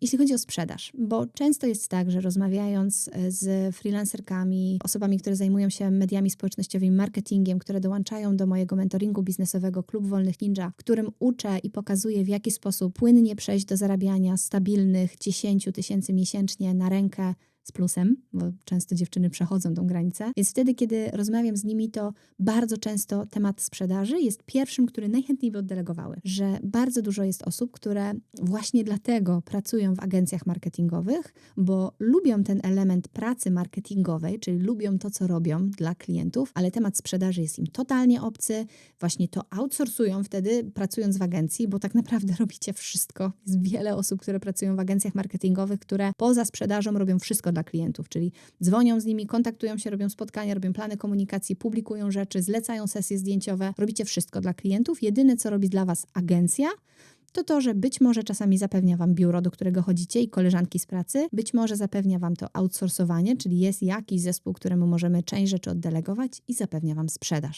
Jeśli chodzi o sprzedaż, bo często jest tak, że rozmawiając e, z freelancerkami, osobami, które zajmują się mediami społecznościowymi, marketingiem, które dołączają do mojego mentoringu biznesowego Klub Wolnych Ninja, którym uczę i pokazuję, w jaki sposób płynnie przejść do zarabiania stabilnych 10 tysięcy miesięcznie na rękę z plusem, bo często dziewczyny przechodzą tą granicę. Więc wtedy, kiedy rozmawiam z nimi, to bardzo często temat sprzedaży jest pierwszym, który najchętniej by oddelegowały. Że bardzo dużo jest osób, które właśnie dlatego pracują w agencjach marketingowych, bo lubią ten element pracy marketingowej, czyli lubią to, co robią dla klientów, ale temat sprzedaży jest im totalnie obcy. Właśnie to outsourcują wtedy, pracując w agencji, bo tak naprawdę robicie wszystko. Jest wiele osób, które pracują w agencjach marketingowych, które poza sprzedażą robią wszystko klientów, czyli dzwonią z nimi, kontaktują się, robią spotkania, robią plany komunikacji, publikują rzeczy, zlecają sesje zdjęciowe, robicie wszystko dla klientów. Jedyne, co robi dla Was agencja, to to, że być może czasami zapewnia Wam biuro, do którego chodzicie i koleżanki z pracy, być może zapewnia Wam to outsourcowanie, czyli jest jakiś zespół, któremu możemy część rzeczy oddelegować i zapewnia Wam sprzedaż.